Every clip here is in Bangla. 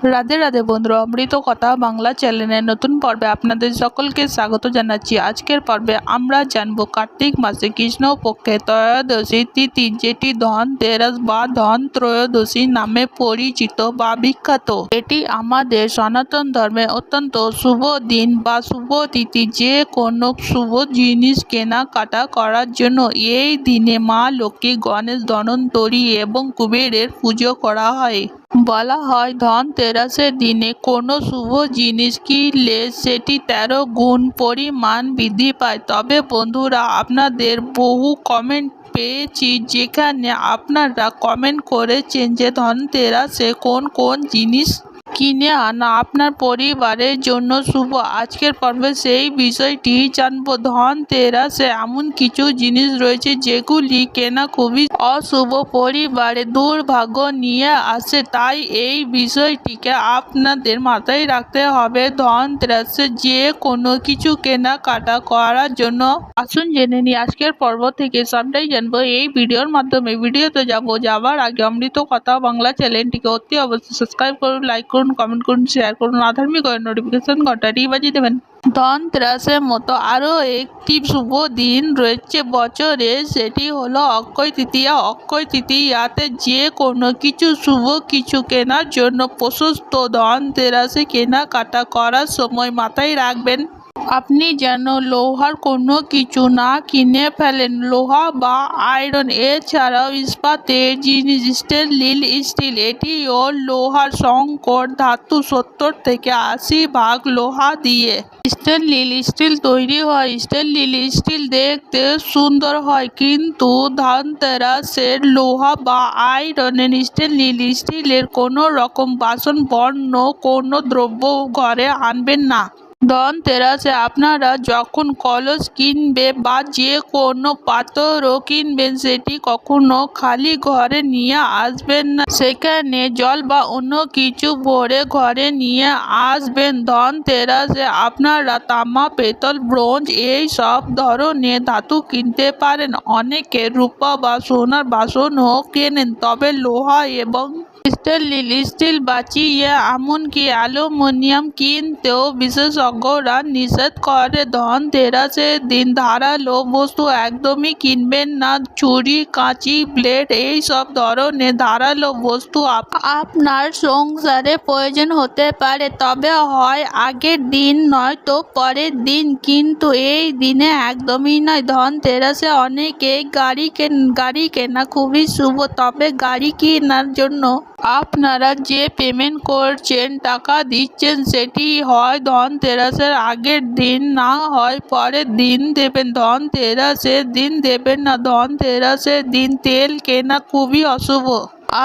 রাধে রাধে বন্ধুরা, অমৃত কথা বাংলা চ্যানেলের নতুন পর্বে আপনাদের সকলকে স্বাগত জানাচ্ছি। আজকের পর্বে আমরা জানব কার্তিক মাসে কৃষ্ণ পক্ষে ত্রয়োদশী তিথি, যেটি ধন তেরাস বা ধন ত্রয়োদশী নামে পরিচিত বা বিখ্যাত। এটি আমাদের সনাতন ধর্মে অত্যন্ত শুভ দিন বা শুভ তিথি। যে কোনো শুভ জিনিস কেনাকাটা করার জন্য এই দিনে মা লক্ষ্মী গণেশ ধনন্তরী এবং কুবেরের পুজো করা হয়। বলা হয় ধনতেরাসের দিনে কোনো শুভ জিনিস কিনলে সেটি তেরো গুণ পরিমাণ বৃদ্ধি পায়। তবে বন্ধুরা, আপনাদের বহু কমেন্ট পেয়েছি যেখানে আপনারা কমেন্ট করেছেন যে ধনতেরাসে কোন কোন জিনিস কিনে আনা। আপনার পরিবারের জন্য শুভ। আজকের পর্বে সেই বিষয়টি জানব। ধনতেরাসে এমন কিছু জিনিস রয়েছে যেগুলি কেনা খুবই অশুভ। পরিবারে দুর্ভাগ্য নিয়ে আসে, তাই এই বিষয়টিকে আপনাদের মাথায় রাখতে হবে। ধনতেরাসে যে কোনো কিছু কেনাকাটা করার জন্য। আসুন জেনে নিই, আজকের পর্ব থেকে সবটাই জানব। এই ভিডিওর মাধ্যমে ভিডিওতে যাব। যাওয়ার আগে অমৃত কথা বাংলা চ্যানেলটিকে অতি অবশ্যই সাবস্ক্রাইব করুন, লাইক করুন। কমেন্ট করুন শেয়ার করুন আধার্মিক নোটিফিকেশন ঘন্টাটি বাজিয়ে দেবেন। ধনতেরাসের মতো আরও একটি শুভ দিন রয়েছে বছরে, সেটি হলো অক্ষয় তৃতীয়া। অক্ষয় তৃতীয়াতে যে কোনো কিছু শুভ কিছু কেনার জন্য প্রশস্ত ধনতেরাসে কেনাকাটা করার সময় মাথায় রাখবেন। আপনি যেন লোহার কোনো কিছু না কিনে ফেলেন। লোহা বা আয়রন, এছাড়াও ইস্পাতের জিনিস স্টেনলিল স্টিল, এটিও লোহার সংকট, ধাতু সত্তর থেকে আশি ভাগ লোহা দিয়ে। স্টেনলিল স্টিল তৈরি হয়। স্টেনলিল স্টিল দেখতে সুন্দর হয়, কিন্তু ধনতেরাসের লোহা বা আয়রনের স্টেনলিল স্টিলের কোনো রকম বাসন, বর্ণ, কোনো দ্রব্য ঘরে আনবেন না। ধনতেরাসে আপনারা যখন কলস কিনবে বা যে কোনো পাথরও কিনবেন, সেটি কখনো খালি ঘরে নিয়ে আসবেন না। সেখানে জল বা অন্য কিছু ভরে ঘরে নিয়ে আসবেন। ধনতেরাসে আপনারা তামা, পেতল, ব্রোঞ্জ এই সব ধরনের ধাতু কিনতে পারেন। অনেকে রূপা বা সোনার বাসনও কেনেন, তবে লোহা এবং স্টেনলিল স্টিল বাঁচিয়ে এমনকি অ্যালুমিনিয়াম কিনতেও বিশেষজ্ঞরা নিষেধ করে। ধনতেরাসের দিন ধারালো বস্তু একদমই কিনবেন না। ছুরি কাঁচি, ব্লেড এই সব ধরনের ধারালো বস্তু আপ- আপনার সংসারে প্রয়োজন হতে পারে, তবে হয় আগের দিন নয়তো পরের দিন, কিন্তু এই দিনে একদমই নয়। ধনতেরাসে অনেকে গাড়ি কেন গাড়ি কেনা খুবই শুভ, তবে গাড়ি কেনার জন্য আপনারা যে পেমেন্ট করছেন, টাকা দিচ্ছেন, সেটি হয় ধনতেরাসের আগের দিন, না হয় পরের দিন দেবেন। ধনতেরাসের দিন দেবেন না ধনতেরাসের দিন তেল কেনা খুবই অশুভ।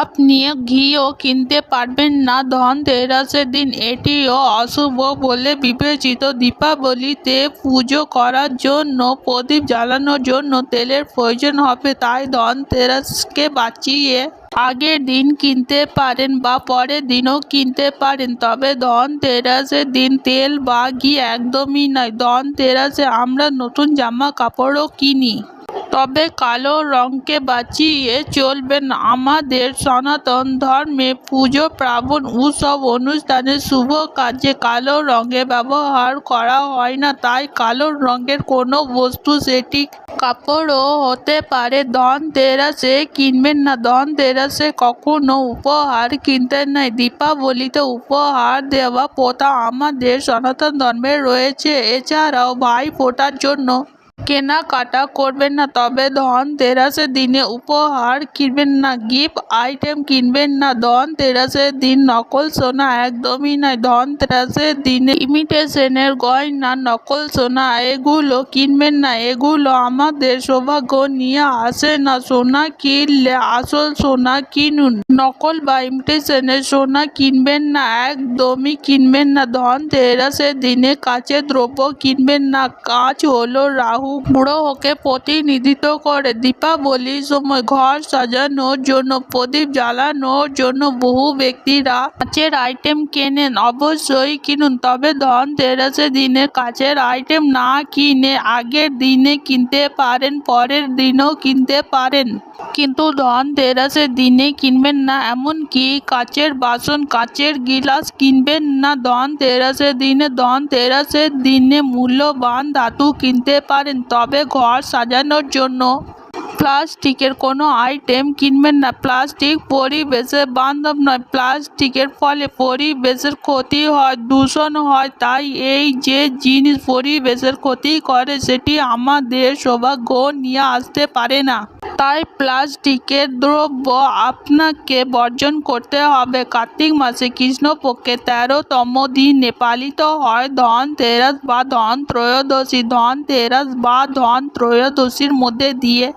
আপনি ঘিও কিনতে পারবেন না ধনতেরাসের দিন এটিও অশুভ বলে বিবেচিত। দীপাবলিতে পুজো করার জন্য, প্রদীপ জ্বালানোর জন্য তেলের প্রয়োজন হবে, তাই ধনতেরাসকে বাঁচিয়ে আগের দিন কিনতে পারেন বা পরের দিনও কিনতে পারেন, তবে ধনতেরাসের দিন তেল বা ঘি একদমই নয়। ধনতেরাসে আমরা নতুন জামা কাপড়ও কিনি। তবে কালো রঙকে বাঁচিয়ে চলবেন আমাদের সনাতন ধর্মে পুজো, পার্বণ, উৎসব, অনুষ্ঠানে শুভ কাজে কালো রঙে ব্যবহার করা হয় না। তাই কালো রঙের কোনো বস্তু সেটি কাপড়ও হতে পারে। ধনতেরাসে কিনবেন না। ধনতেরাসে কখনো উপহার কিনতে নাই। দীপাবলিতে উপহার দেওয়া প্রথা আমাদের সনাতন ধর্মে রয়েছে। এছাড়াও ভাই ফোটার জন্য কেনাকাটা করবেন না, তবে ধনতেরাসের দিনে উপহার কিনবেন না, গিফট আইটেম কিনবেন না ধনতেরাসের দিন নকল সোনা একদমই নয় ধনতেরাসের দিনে ইমিটেশনের গয়না, নকল সোনা এগুলো কিনবেন না, এগুলো আমাদের সৌভাগ্য নিয়ে আসে না, সোনা কিনলে আসল সোনা কিনুন, নকল বা ইমিটেশনের সোনা কিনবেন না, একদমই কিনবেন না ধনতেরাসের দিনে কাঁচের দ্রব্য কিনবেন না, কাঁচ হলো রাহু গ্রহকে প্রতিনিধিত্ব করে। দীপাবলির সময় ঘর সাজানোর জন্য, প্রদীপ জ্বালানোর জন্য বহু ব্যক্তিরা কাঁচের আইটেম কেনেন। অবশ্যই কিনুন, তবে ধনতেরাসের দিনে কাঁচের আইটেম না কিনে আগের দিনে কিনতে পারেন, পরের দিনও কিনতে পারেন। কিন্তু ধনতেরাসের দিনে কিনবেন না, এমনকি কাচের বাসন, কাচের গিলাস কিনবেন না। ধনতেরাসের দিনে ধনতেরাসের দিনে মূল্যবান ধাতু কিনতে পারেন, তবে ঘর সাজানোর জন্য। প্লাস্টিকের কোনো আইটেম কিনবেন না, প্লাস্টিক পরিবেশের বান্ধব নয়, প্লাস্টিকের ফলে পরিবেশের ক্ষতি হয়, দূষণ হয়। তাই এই যে জিনিস পরিবেশের ক্ষতি করে, সেটি আমাদের সৌভাগ্য নিয়ে আসতে পারে না। তাই প্লাস্টিকের দ্রব্য আপনাকে বর্জন করতে হবে। কার্তিক মাসে কৃষ্ণপক্ষে তেরোতম দিনে পালিত হয়। ধনতেরাস বা ধন ত্রয়োদশী ধনতেরাস বা ধন ত্রয়োদশীর মধ্যে দিয়ে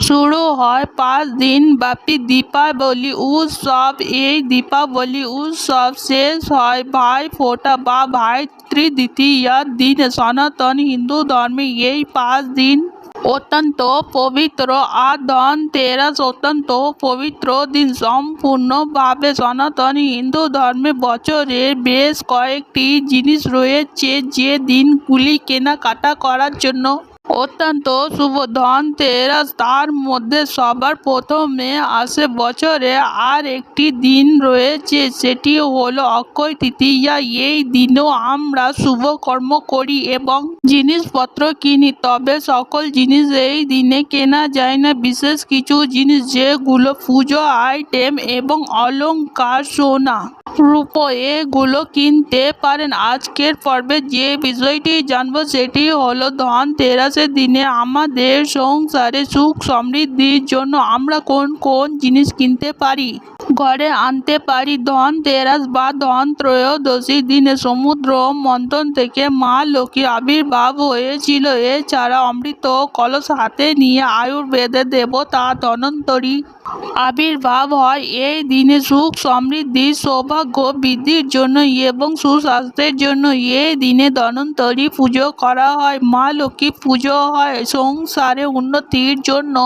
শুরু হয়। পাঁচ দিন ব্যাপী দীপাবলি, উৎসব। এই দীপাবলি, উৎসব শেষ হয়। ভাই ফোঁটা বা ভাইত্রী দ্বিতীয়ার দিনে। সনাতন হিন্দু ধর্মে এই পাঁচ দিন অত্যন্ত পবিত্র। আদন তেরাস অত্যন্ত পবিত্র দিন। সম্পূর্ণভাবে সনাতন হিন্দু ধর্মে বছরের বেশ কয়েকটি জিনিস রয়েছে যে দিনগুলি কেনাকাটা করার জন্য অত্যন্ত শুভ ধনতেরাস তার মধ্যে সবার প্রথমে আসে বছরে আর একটি দিন রয়েছে, সেটি হলো অক্ষয় তৃতীয়া। এই দিনেও আমরা শুভ কর্ম করি এবং জিনিসপত্র কিনি, তবে সকল জিনিস এই দিনে কেনা যায় না। বিশেষ কিছু জিনিস যেগুলো পুজো, আইটেম এবং অলংকার, সোনা রূপ এগুলো কিনতে পারেন। আজকের পর্বে যে বিষয়টি জানব সেটি হলো ধনতেরাসের দিনে আমাদের সংসারে সুখ সমৃদ্ধির জন্য আমরা কোন কোন জিনিস কিনতে পারি? ঘরে আনতে পারি ধনতেরাস বা ধন ত্রয়োদশী দিনে সমুদ্র মন্থন থেকে মা লক্ষ্মী আবির্ভাব হয়েছিল। এছাড়া অমৃত কলস হাতে নিয়ে আয়ুর্বেদের দেবতা ধনন্তরী আবির্ভাব হয়। এই দিনে সুখ, সমৃদ্ধি, সৌভাগ্য বৃদ্ধির জন্য এবং সুস্বাস্থ্যের জন্য এই দিনে ধনন্তরী পুজো করা হয়। মা লক্ষ্মী পুজো হয়। সংসারে উন্নতির জন্য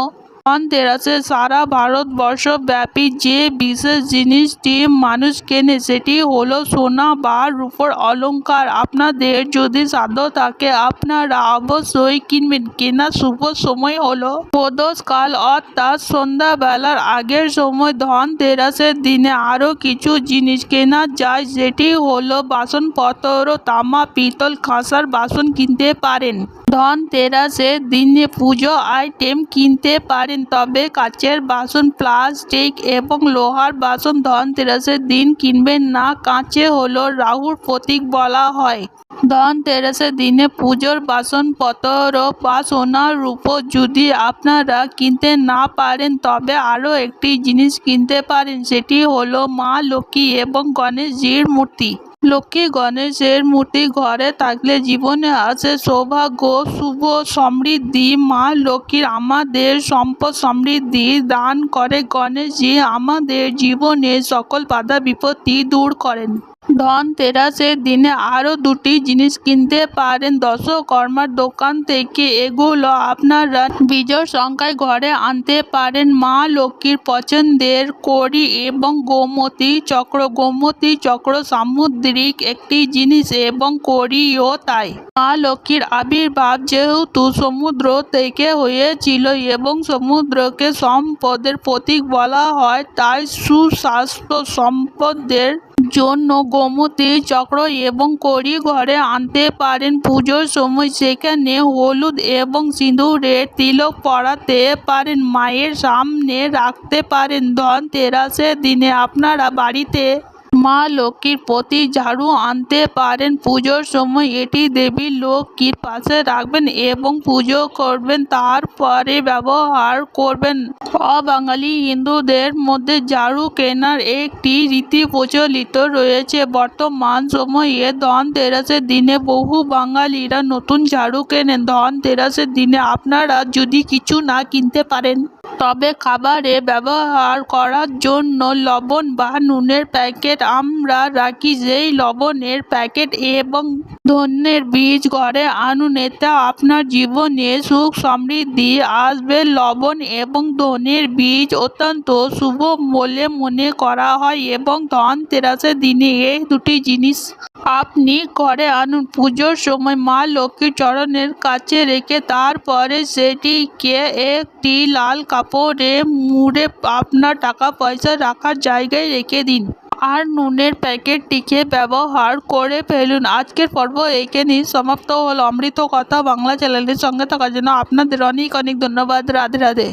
ধনতেরাসে সারা ভারতবর্ষ ব্যাপী যে বিশেষ জিনিসটি মানুষ কেনে, সেটি হলো সোনা বা রূপোর অলংকার। আপনাদের যদি সাধ্য থাকে, আপনারা অবশ্যই কিনবেন। কেনার শুভ সময় হলো প্রদোষকাল, অর্থাৎ সন্ধ্যাবেলার আগের সময় ধনতেরাসের দিনে আরও কিছু জিনিস কেনা যায়, যেটি হলো বাসনপত্র, তামা, পিতল কাঁসার বাসন কিনতে পারেন। ধনতেরাসের দিনে পুজো আইটেম কিনতে পারেন, তবে কাচের বাসন প্লাস্টিক এবং লোহার বাসন ধনতেরাসের দিন কিনবেন না। কাঁচে হলো রাহুর প্রতীক বলা হয়। ধনতেরাসের দিনে পুজোর বাসনপত্র বা সোনার রূপো যদি আপনারা কিনতে না পারেন, তবে আরও একটি জিনিস কিনতে পারেন, সেটি হলো মা লক্ষ্মী এবং গণেশজির মূর্তি। লক্ষ্মী গণেশের মূর্তি ঘরে থাকলে জীবনে আসে সৌভাগ্য, শুভ সমৃদ্ধি। মা লক্ষ্মীর আমাদের সম্পদ সমৃদ্ধি দান করে। গণেশজি আমাদের জীবনে সকল বাধা বিপত্তি দূর করেন। ধনতেরাসের দিনে আরও দুটি জিনিস কিনতে পারেন। দশকর্মার দোকান থেকে এগুলো আপনারা বিজয় সংখ্যায় ঘরে আনতে পারেন। মা লক্ষ্মীর পছন্দের কড়ি এবং গোমতী চক্র। গোমতী চক্র সামুদ্রিক একটি জিনিস এবং কড়িও তাই। মা লক্ষ্মীর আবির্ভাব যেহেতু সমুদ্র থেকে হয়েছিল এবং সমুদ্রকে সম্পদের প্রতীক বলা হয়, তাই সুস্বাস্থ্য সম্পদের জন্য গোমতী চক্র এবং করি ঘরে আনতে পারেন পুজোর সময়। সেখানে হলুদ এবং সিঁদুরের তিলক পরাতে পারেন, মায়ের সামনে রাখতে পারেন। ধনতেরাসের দিনে আপনারা বাড়িতে মা লক্ষ্মীর প্রতি ঝাড়ু আনতে পারেন। পুজোর সময় এটি দেবী লক্ষ্মীর পাশে রাখবেন এবং পুজো করবেন, তারপরে ব্যবহার করবেন। অবাঙালি হিন্দুদের মধ্যে ঝাড়ু কেনার একটি রীতি প্রচলিত রয়েছে। বর্তমান সময়ে ধনতেরাসের দিনে বহু বাঙালিরা নতুন ঝাড়ু কেনেন। ধনতেরাসের দিনে আপনারা যদি কিছু না কিনতে পারেন, তবে খাবারে ব্যবহার করার জন্য লবণ বা নুনের প্যাকেট আমরা রাখি যেই লবণের প্যাকেট এবং ধন্যের বীজ ঘরে আনুন। এতে আপনার জীবনে সুখ সমৃদ্ধি আসবে। লবণ এবং ধনের বীজ অত্যন্ত শুভ বলে মনে করা হয় এবং ধনতেরাসের দিনে এই দুটি জিনিস আপনি ঘরে আনুন। পুজোর সময় মা লক্ষ্মীর চরণের কাছে রেখে তারপরে সেটিকে একটি লাল কাপড়ে মুড়ে আপনার টাকা পয়সা রাখার জায়গায় রেখে দিন। আর নুনের প্যাকেটটিকে ব্যবহার করে ফেলুন। আজকের পর্ব এখানেই সমাপ্ত হল। অমৃত কথা বাংলা চ্যানেলের সঙ্গে থাকার জন্য আপনাদের অনেক অনেক ধন্যবাদ। রাধে রাধে।